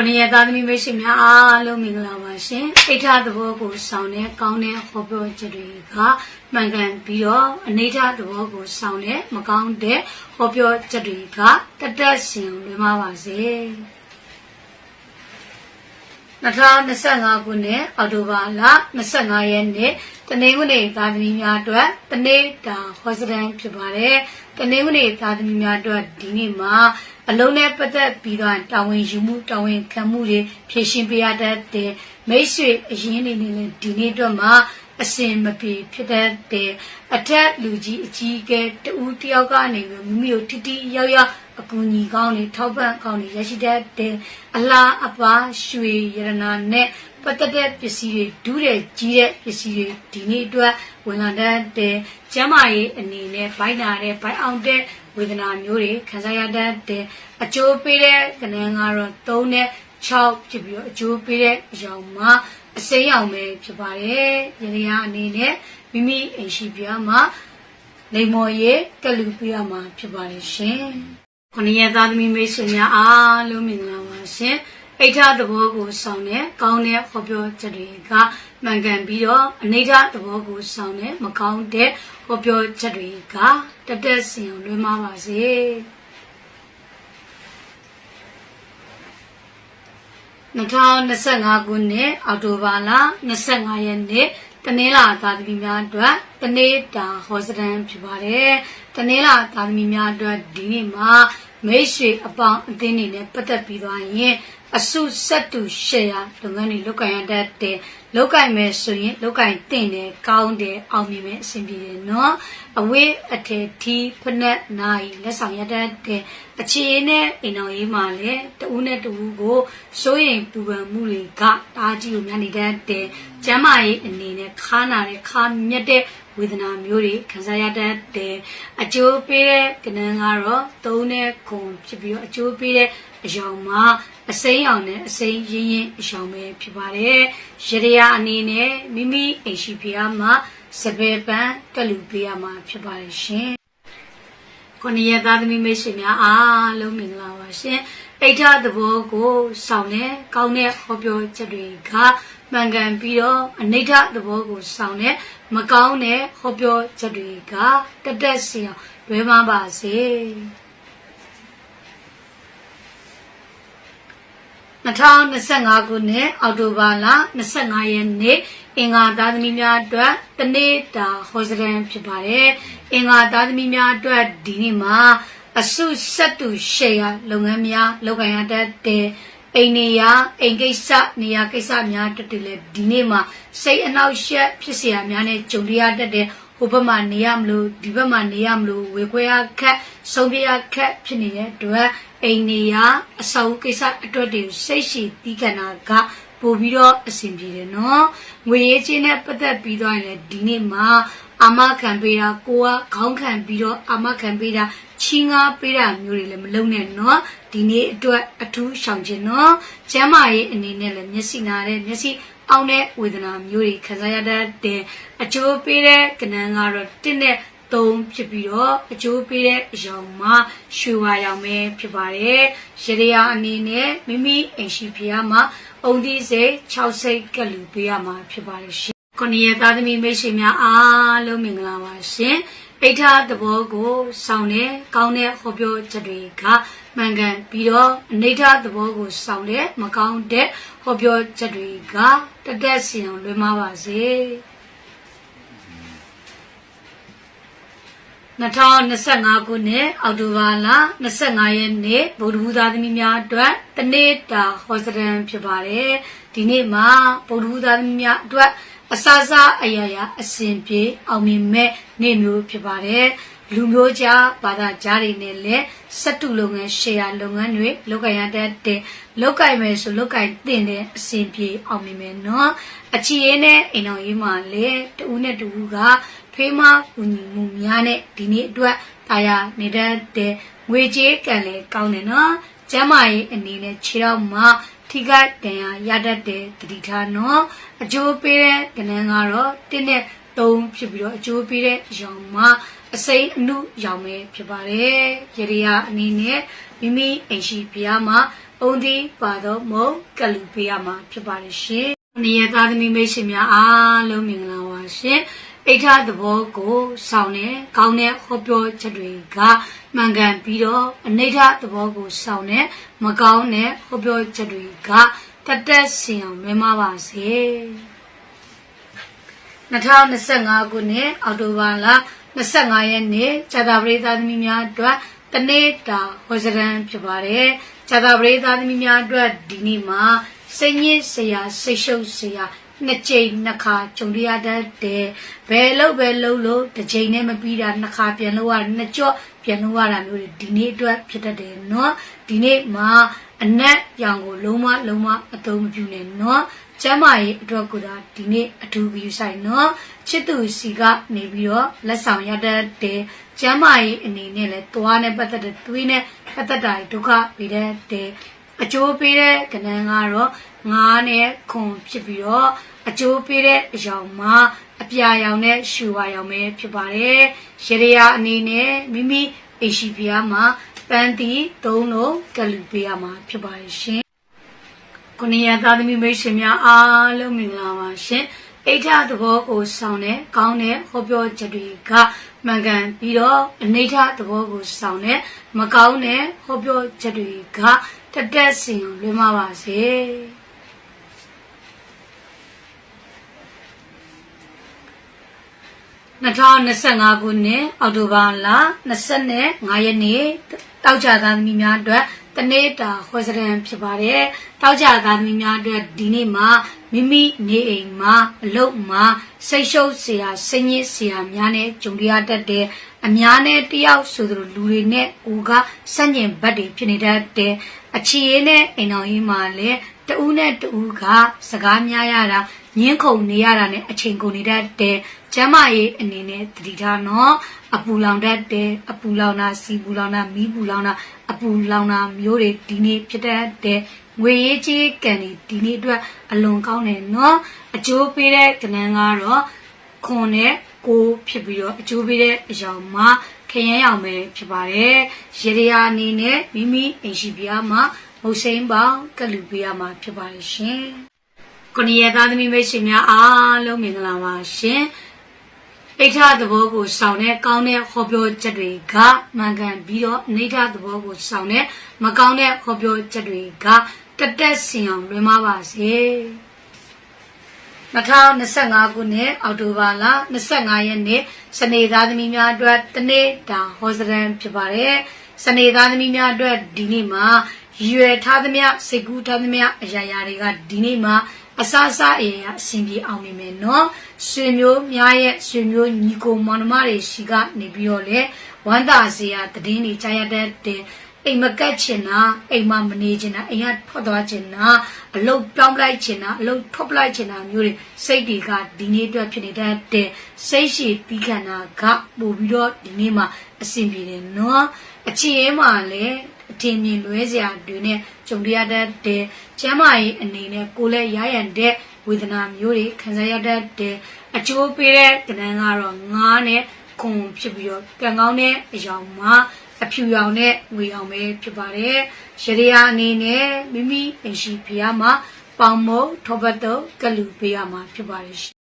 ခုနှစ်ရက်သားသမီးမိတ်ဆွေများအားလုံးမင်္ဂလာပါရှင်အိဋ္ဌသဘောကိုဆောင်တဲ့ကောင်းတဲ့ဟောပြောချက်တွေကမှန်ကန်ပြီးတော့အနိဋ္ဌသဘောကိုဆောင်တဲ့မကောင်းတဲ့ဟောပြောချက်တွေကတတက်ရှင်လွင်ပါပါစေ2025ခုနှစ်အောက်တိုဘာလ25ရက်နေ့တနင်္ဂနွေသားသမီးများအတွက်တနေ့တာဟောစတန်ဖြစ်ပါတယ်တနင်္ဂနွေသားသမီးများအတွက်ဒီနေ့မှာ အလုံးနဲ့ပတ်သက်ပြီးတော့တာဝန်ယူမှုတာဝန်ခံမှုတွေဖြည့်ရှင်းပေးရတတ်တဲ့မိတ်ဆွေအရင်းနေနေနဲ့ဒီနေ့အတွက်မှာအစင်မပြေဖြစ်တတ်တဲ့အထက်လူကြီးအကြီးကဲတူတယောက်ကနေပြီးမိမိကိုတိတိရောက်ရောက်အကူအညီကောင်းတွေထောက်ပံ့ကောင်းတွေရရှိတတ်တဲ့အလားအပါရွှေရတနာနဲ့ပတ်သက်တဲ့ပစ္စည်းတွေဒူးတဲ့ကြီးတဲ့ပစ္စည်းတွေဒီနေ့အတွက်ဝင်လာတတ်တဲ့ကျမ်းမာရေးအနေနဲ့ဘိုင်းနာတဲ့ဘိုင်းအောင်တဲ့ ဝေဒနာမျိုးတွေခံစားရတတ်တဲ့အကျိုးပေးတဲ့ကဏ္ဍကတော့3နဲ့6ဖြစ်ပြီးတော့အကျိုးပေးတဲ့အရောင်မှာအစိမ်းရောင်ပဲဖြစ်ပါတယ်။ရရအနေနဲ့မိမိအိမ်ရှိပြမှာလိမ္မော်ရဲ့ကလူပြရမှာဖြစ်ပါတယ်ရှင်။ခொနည်းသားသမီးမိတ်ဆွေများအားလုံးမင်္ဂလာပါရှင်။ အိဋ္ဌသဘောကိုဆောင်တဲ့ကောင်းတဲ့ဟောပြောချက်တွေကမှန်ကန်ပြီးတော့အနိဋ္ဌသဘောကိုဆောင်တဲ့မကောင်းတဲ့ဟောပြောချက်တွေကတတက်စင်လွှဲမပါစေ။2025ခုနှစ်အောက်တိုဘာလ25ရက်နေ့တနင်္လာသားသမီးများအတွက်တနေ့တာဟောစတန်ဖြစ်ပါတယ်။တနင်္လာသားသမီးများအတွက်ဒီနေ့မှာမိတ်ဆွေအပေါင်းအသင်းတွေနဲ့ပတ်သက်ပြီးသွားရင် အစုဆက်တူရှယ်ယာလုပ်ငန်းတွေလုပ်ကိုင်ရတတ်တယ်လုပ်ကိုင်မယ်ဆိုရင်လုပ်ကိုင်တင်တယ်ကောင်းတယ်အောင်မြင်မယ်အဆင်ပြေတယ်နော်အဝေးအထည်ထီးဖက်နဲ့နိုင်လက်ဆောင်ရတတ်တယ်အခြေနဲ့အိမ်တော်ရေးမှာလည်းတဦးနဲ့တဦးကိုစိုးရင်ပူပန်မှုတွေကတားကြီးကိုများနေတတ်တယ်ကျမ်းမာရေးအနေနဲ့ခါနာတဲ့ခါမြက်တဲ့ဝေဒနာမျိုးတွေခံစားရတတ်တယ်အကျိုးပေးတဲ့ကဏ္ဍကတော့သုံးတဲ့ခုံဖြစ်ပြီးတော့အကျိုးပေးတဲ့အယောင်မှာ အစိမ်းရောင်နဲ့အစိမ်းရင်းရင်းအယောင်ပဲဖြစ်ပါတယ်ရရရအနေနဲ့မိမိအိမ်ရှိဖျားမှာစပယ်ပန်းကလူပေးရမှာဖြစ်ပါတယ်ရှင်ခொနည်းသားသမီးမိတ်ဆွေများအားလုံးမင်္ဂလာပါရှင်အိဋ္ဌသဘောကိုဆောင်တဲ့ကောင်းတဲ့ဟောပြောချက်တွေကမှန်ကန်ပြီးတော့အနိဋ္ဌသဘောကိုဆောင်တဲ့မကောင်းတဲ့ဟောပြောချက်တွေကတတက်စီအောင်လွဲမပါစေ 2025ခုနှစ်အောက်တိုဘာလ25ရက်နေ့အင်္ဂါသားသမီးများအတွက်တနေ့တာဟောစရန်ဖြစ်ပါတယ်။အင်္ဂါသားသမီးများအတွက်ဒီနေ့မှာအစုဆက်တူရှယ်ယာလုပ်ငန်းများလုပ်ကိုင်ရတတ်တဲ့အိမ်နေရအိမ်ကိစ္စနေရာကိစ္စများတက်တယ်လေဒီနေ့မှာစိတ်အနှောက်အယှက်ဖြစ်เสียများနဲ့ကြုံရတတ်တဲ့ဟိုဘက်မှာနေရမလို့ဒီဘက်မှာနေရမလို့ဝေခွဲရခက်ဆုံးပြရခက်ဖြစ်နေတဲ့အတွက် အိမ်နေရအဆောက်ကိစ္စအတွက်တွေစိတ်ရှိတီးခဏကပို့ပြီးတော့အဆင်ပြေတယ်နော်ငွေရေးချင်းနဲ့ပတ်သက်ပြီးတော့လည်းဒီနေ့မှာအာမခံပေးတာကိုကခေါင်းခံပြီးတော့အာမခံပေးတာချင်းငါပေးတာမျိုးတွေလည်းမလုပ်နဲ့နော်ဒီနေ့အတွက်အထူးရှောင်ခြင်းနော်ကျမ်းမာရေးအနေနဲ့လည်းမျက်စိနာတဲ့မျက်စိအောင်တဲ့ဝေဒနာမျိုးတွေခံစားရတဲ့အကျိုးပေးတဲ့ကဏ္ဍကတော့တစ်နဲ့ သုံးဖြစ်ပြီးတော့အကျိုးပေးတဲ့အရောင်မှာရွှေဝါရောင်ပဲဖြစ်ပါတယ်ရရရအနေနဲ့မိမိအိမ်ရှိဖျားမှာအုံသီးစိတ်6စိတ်ကလူပေးရမှာဖြစ်ပါတယ်ရှင်ခொနည်းသားသမီးမိတ်ဆွေများအားလုံးမင်္ဂလာပါရှင်အိဋ္ဌသဘောကိုဆောင်တဲ့ကောင်းတဲ့ဟောပြောချက်တွေကမှန်ကန်ပြီးတော့အနိဋ္ဌသဘောကိုဆောင်တဲ့မကောင်းတဲ့ဟောပြောချက်တွေကတတက်စီအောင်လွှဲမပါစေ 2025ခုနှစ်အောက်တိုဘာလ25ရက်နေ့ဗုဒ္ဓဘုရားသမီးများအတွက်တနေ့တာဟောစတန်ဖြစ်ပါတယ်ဒီနေ့မှာဗုဒ္ဓဘုရားသမီးများအတွက်အစစအရာရာအစဉ်ပြေအောင်မြင်မဲ့နေ့မျိုးဖြစ်ပါတယ်လူမျိုးကြားဘာသာကြားတွေနဲ့လည်းစက်တုလုပ်ငန်းရှယ်ယာလုပ်ငန်းတွေလုပ်ကိုင်ရတတ်တဲ့လုပ်ကိုင်မယ်ဆိုလုပ်ကိုင်တင်တဲ့အစဉ်ပြေအောင်မြင်မယ်နော်အချီရေးနဲ့အိမ်တော်ရေးမှာလည်းတူနဲ့တူက ဖေးမကူညီမှုများနဲ့ဒီနေ့အတွက်တာယာနေတတ်တဲ့ငွေကြေးကံလည်းကောင်းတယ်နော်ကျမ်းမာရေးအနေနဲ့ခြေတော့မှထိခိုက်ဒဏ်ရာရတတ်တဲ့တတိထားနော်အကျိုးပေးတဲ့ကဏ္ဍကတော့တင်းနဲ့သုံးဖြစ်ပြီးတော့အကျိုးပေးတဲ့ရောင်မှာအစိမ်းအနုရောင်ပဲဖြစ်ပါတယ်ရရရအနေနဲ့မိမိအိမ်ရှိဘုရားမှာအုံဒီပါတော့မုံကလူပေးရမှာဖြစ်ပါတယ်ရှင်။နေရသားသမီးမိတ်ဆွေများအားလုံးမင်္ဂလာပါရှင်။ အိဋ္ဌသဘောကိုစောင့်နေကောင်းတဲ့ဟောပြောချက်တွေကမှန်ကန်ပြီးတော့အနိဋ္ဌသဘောကိုစောင့်နေမကောင်းတဲ့ဟောပြောချက်တွေကတတ်တက်စင်အောင်လွှဲမပါစေ။2025ခုနှစ်အောက်တိုဘာလ25ရက်နေ့ဇာတာပရိသတ်သမီးများအတွက်တနေ့တာဟောစရန်ဖြစ်ပါတယ်။ဇာတာပရိသတ်သမီးများအတွက်ဒီနေ့မှာစိတ်ညစ်စရာစိတ်ရှုပ်စရာ နှစ်ကြိမ်နှစ်ခါကြုံရတတ်တယ်။ဘယ်လို့ပဲလို့လို့တစ်ကြိမ်နဲ့မပြီးတာနှစ်ခါပြန်လို့ရနှစ်ကြော့ပြန်လို့ရတာမျိုးတွေဒီနေ့အတွက်ဖြစ်တတ်တယ်နော်။ဒီနေ့မှာအနက်ရောင်ကိုလုံးဝလုံးဝအသုံးမပြုနဲ့နော်။ကျမ်းမာရေးအတွက်ကိုဒါဒီနေ့အထူးဂရုစိုက်နော်ချစ်သူစီကနေပြီးတော့လက်ဆောင်ရတတ်တယ်ကျမ်းမာရေးအနေနဲ့လဲသွားနဲ့ပတ်သက်တဲ့သွေးနဲ့ပတ်သက်တာဒုက္ခပေးတတ်တယ်အကျိုးပေးတဲ့ကဏ္ဍကတော့ငါးနဲ့ခွန်ဖြစ်ပြီးတော့ အကျိုးပေးတဲ့အယောင်မှာအပြာရောင်နဲ့ရှူဝါရောင်ပဲဖြစ်ပါတယ်ရေရရာအနေနဲ့မိမိအိရှိပြားမှာပန်းတီသုံးလုံးကလူပေးရမှာဖြစ်ပါတယ်ရှင်ကိုနေရသားသမီးမိတ်ဆွေများအားလုံးမင်္ဂလာပါရှင်အိဋ္ဌသဘောကိုဆောင်တဲ့ကောင်းတဲ့ဟောပြောချက်တွေကမှန်ကန်ပြီးတော့အနိဋ္ဌသဘောကိုဆောင်တဲ့မကောင်းတဲ့ဟောပြောချက်တွေကတတက်စင်လွှဲမပါစေ 2025ခုနှစ်အောက်တိုဘာလ25ရက်နေ့တောက်ကြသားသမီးများအတွက်တနေ့တာခွဲစရံဖြစ်ပါတယ်တောက်ကြသားသမီးများအတွက်ဒီနေ့မှာမိမိနေအိမ်မှာအလုပ်မှာစိတ်ရှုပ်စရာစိတ်ညစ်စရာများနဲ့ကြုံရတတ်တဲ့အများနဲ့တယောက်ဆိုသလိုလူတွေနဲ့ဦးကစန့်ကျင်ဘက်တွေဖြစ်နေတတ်တဲ့အခြေအနေနဲ့အိမ်တော်ရင်းမှာလည်းတဦးနဲ့တဦးကစကားများရတာ ညင်းခုန်နေရတာနဲ့အချိန်ကုန်နေတတ်တဲ့ကျမ်းမာရေးအနေနဲ့တတိထားနော်အပူလောင်တတ်တဲ့အပူလောင်တာစီပူလောင်တာမီးပူလောင်တာအပူလောင်တာမျိုးတွေဒီနေ့ဖြစ်တတ်တဲ့ငွေရေးကြီးကန်ဒီဒီနေ့အတွက်အလွန်ကောင်းတယ်နော်အကျိုးပေးတဲ့ကဏ္ဍကတော့ခွန်နဲ့ကိုဖြစ်ပြီးတော့အကျိုးပေးတဲ့အကြောင်းမှာခရမ်းရောင်ပဲဖြစ်ပါတယ်ရေရရာအနေနဲ့မိမိအိမ်ရှိပြားမှာမုတ်စိမ့်ပေါင်းကလူပေးရမှာဖြစ်ပါတယ်ရှင် ကိုနီရသားသမီးမိတ်ဆွေများအားလုံးမင်္ဂလာပါရှင်အိဋ္ဌသဘောကိုစောင့်တဲ့ကောင်းတဲ့ဟောပြောချက်တွေကမှန်ကန်ပြီးတော့အိဋ္ဌသဘောကိုစောင့်တဲ့မကောင်းတဲ့ဟောပြောချက်တွေကတက်တက်စင်အောင်လွှဲမပါစေ2025ခုနှစ်အောက်တိုဘာလ25ရက်နေ့စနေသားသမီးများအတွက်တနေ့တာဟောစရန်ဖြစ်ပါတယ်စနေသားသမီးများအတွက်ဒီနေ့မှာရွယ်ထားသမျှစိတ်ကူးထားသမျှအရာရာတွေကဒီနေ့မှာ အစအစအရာရာအဆင်ပြေအောင်နေမယ်နော်ဆွေမျိုးများရဲ့ဆွေမျိုးညီကိုမောင်နှမတွေရှိကနေပြီးတော့လေဝမ်းသာစရာတည်င်းတွေကြားရတဲ့အိမ်မကက်ချင်တာအိမ်မမနေချင်တာအိမ်ကထွက်သွားချင်တာအလုတ်ပြောင်းလိုက်ချင်တာအလုတ်ထွက်ပလိုက်ချင်တာမျိုးတွေစိတ်တွေကဒီနေ့အတွက်ဖြစ်နေတတ်တဲ့စိတ်ရှိပြီးခန္ဓာကပို့ပြီးတော့ဒီနေ့မှာအဆင်ပြေတယ်နော်အချင်းရဲမှာလည်းအထင်မြင်လွဲစရာတွေနဲ့ ကြုံရတတ်တဲ့ကျမ်းမာရေးအနေနဲ့ကိုယ်လည်းရရန်တဲ့ဝေဒနာမျိုးတွေခံစားရတတ်တဲ့အကျိုးပေးတဲ့ကဏ္ဍကတော့ငားနဲ့ခုံဖြစ်ပြီးတော့ကံကောင်းတဲ့အယောင်မှာအဖြူရောင်နဲ့ငွေရောင်ပဲဖြစ်ပါတယ်။ရရယာအနေနဲ့မိမိအိမ်ရှိဖျားမှာပေါင်မုံထောပတ်တော့ကလူပေးရမှာဖြစ်ပါတယ်